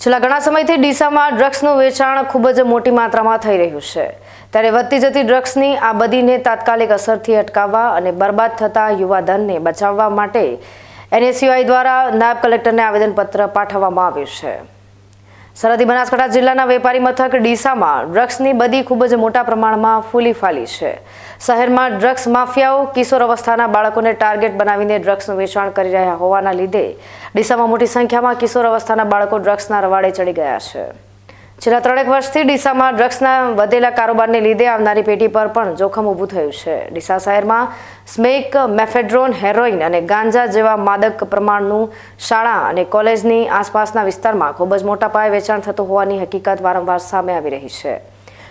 છેલ્લા ઘણા સમયથી ડીસામાં ડ્રગ્સનું વેચાણ ખૂબ જ મોટી માત્રામાં થઈ રહ્યું છે. ત્યારે વધતી જતી ડ્રગ્સની આ બધીને તાત્કાલિક અસરથી અટકાવવા અને બરબાદ થતા યુવાધનને બચાવવા માટે એનએસયુઆઈ દ્વારા નાયબ કલેક્ટરને આવેદનપત્ર પાઠવવામાં આવ્યું છે. સરહદી બનાસકાંઠા જિલ્લાના વેપારી મથક ડીસામાં ડ્રગ્સની બધી ખૂબ જ મોટા પ્રમાણમાં ફૂલી ફાલી છે. શહેરમાં ડ્રગ્સ માફિયાઓ, કિશોર અવસ્થાના બાળકોને ટાર્ગેટ બનાવીને ડ્રગ્સનું વેચાણ કરી રહ્યા હોવાના લીધે ડીસામાં મોટી સંખ્યામાં કિશોર અવસ્થાના બાળકો ડ્રગ્સના રવાડે ચડી ગયા છે. છેલ્લા ત્રણેક વર્ષથી ડીસામાં ડ્રગ્સના વધેલા કારોબારને લીધે આવનારી પેઢી પર પણ જોખમ ઊભું થયું છે. ડીસા શહેરમાં સ્મેક, મેફેડ્રોન, હેરોઇન અને ગાંજા જેવા માદક પ્રમાણનું શાળા અને કોલેજની આસપાસના વિસ્તારમાં ખૂબ જ મોટા પાયે વેચાણ થતું હોવાની હકીકત વારંવાર સામે આવી રહી છે.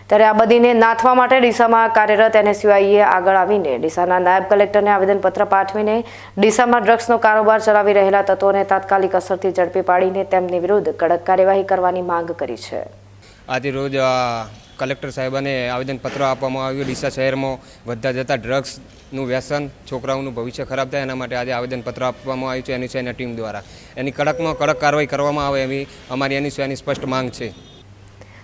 ત્યારે આ બધીને નાથવા માટે ડીસામાં કાર્યરત એનએસયુઆઈએ આગળ આવીને ડીસાના નાયબ કલેક્ટરને આવેદનપત્ર પાઠવીને ડીસામાં ડ્રગ્સનો કારોબાર ચલાવી રહેલા તત્વોને તાત્કાલિક અસરથી ઝડપી પાડીને તેમની વિરુદ્ધ કડક કાર્યવાહી કરવાની માંગ કરી છે. આજે રોજ કલેક્ટર સાહેબાને આવેદનપત્ર આપવામાં આવ્યું. ડીસા શહેરમાં વધતા જતા ડ્રગ્સનું વ્યસન છોકરાઓનું ભવિષ્ય ખરાબ થાય એના માટે આજે આવેદનપત્ર આપવામાં આવ્યું છે એની એની ટીમ દ્વારા. એની કડકમાં કડક કાર્યવાહી કરવામાં આવે એવી અમારી એની એની સ્પષ્ટ માંગ છે.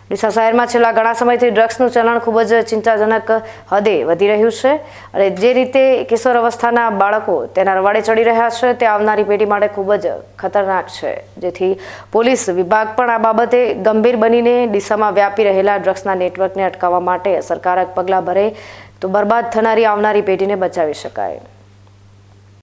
ડીસા શહેરમાં છેલ્લા ઘણા સમયથી ડ્રગ્સનું ચલણ ખૂબ જ ચિંતાજનક હદે વધી રહ્યું છે અને જે રીતે કિશોર અવસ્થાના બાળકો તેના રવાડે ચડી રહ્યા છે તે આવનારી પેઢી માટે ખૂબ જ ખતરનાક છે. જેથી પોલીસ વિભાગ પણ આ બાબતે ગંભીર બનીને ડીસામાં વ્યાપી રહેલા ડ્રગ્સના નેટવર્કને અટકાવવા માટે અસરકારક પગલાં ભરે તો બરબાદ થનારી આવનારી પેઢીને બચાવી શકાય.